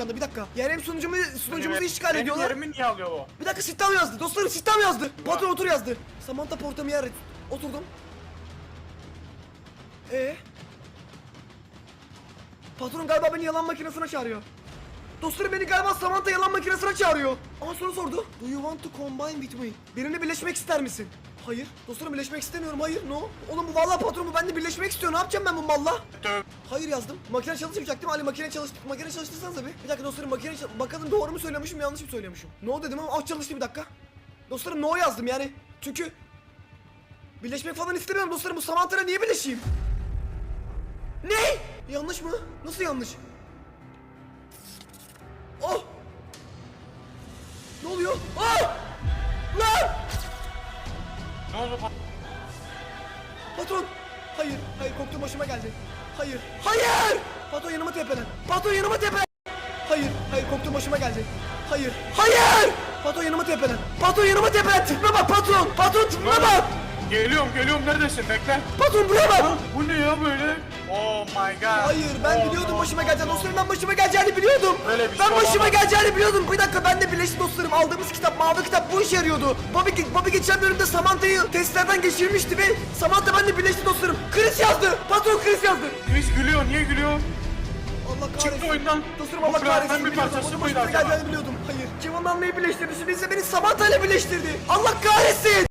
şu anda bir dakika. Hem sunucumu, sunucumuzu işgal Benim ediyorlar. yerimi niye alıyor o? Bir dakika sit down yazdı. Dostlarım sit down yazdı. Patron otur yazdı. Samantha Portamier oturdum. Ee? Patron galiba beni yalan makinesine çağırıyor. Dostlarım beni galiba Samantha yalan makinesine çağırıyor. Ama soru sordu. Do you want to combine with me? Benimle birleşmek ister misin? Hayır. Dostlarım birleşmek istemiyorum. Hayır. No. Oğlum bu vallahi patron bu benimle birleşmek istiyor. Ne yapacağım ben bu malla? Hayır yazdım. Makine çalışmayacak değil mi? Ali makine çalış makine çalıştırsanız abi. Bir dakika dostlarım makine çal- bakalım doğru mu söylemişim yanlış mı söylemişim? No dedim ama ah çalıştı bir dakika. Dostlarım no yazdım yani. Çünkü birleşmek falan istemiyorum dostlarım. Bu Samantha'yla niye birleşeyim? Ne? Yanlış mı? Nasıl yanlış? Oh! Ne oluyor? Ah! Ne oldu? pa- Patron! Hayır, hayır korktuğum başıma geldi. Hayır, hayır! Patron yanıma tepelen. Patron yanıma tepelen. Hayır, hayır korktuğum başıma geldi. Hayır, hayır! Patron yanıma tepelen. Patron yanıma tepelen. Tipime bak patron. Patron tipime bak. Geliyorum geliyorum neredesin bekle. Patron buraya bak. Bu ne ya böyle? Oh my god. Hayır ben Oh, biliyordum no, başıma geleceğini. Dostlarım ben başıma geleceğini biliyordum. Öyle bir ben şey başıma olamaz. geleceğini biliyordum. Bir dakika ben de birleşti dostlarım. Aldığımız kitap mavi kitap bu işe yarıyordu. Bobby, Bobby geçen bölümde Samantha'yı testlerden geçirmişti ve Samantha benimle birleşti dostlarım. Chris yazdı. Patron Chris yazdı. Chris gülüyor niye gülüyor? Allah kahretsin. Çıktı oyundan. Bu Allah kahretsin. bir biliyordum. parçası başıma acaba? geleceğini biliyordum. Hayır. Kevin Almayı birleştirdi. Şimdi ise beni Samantha ile birleştirdi. Allah kahretsin.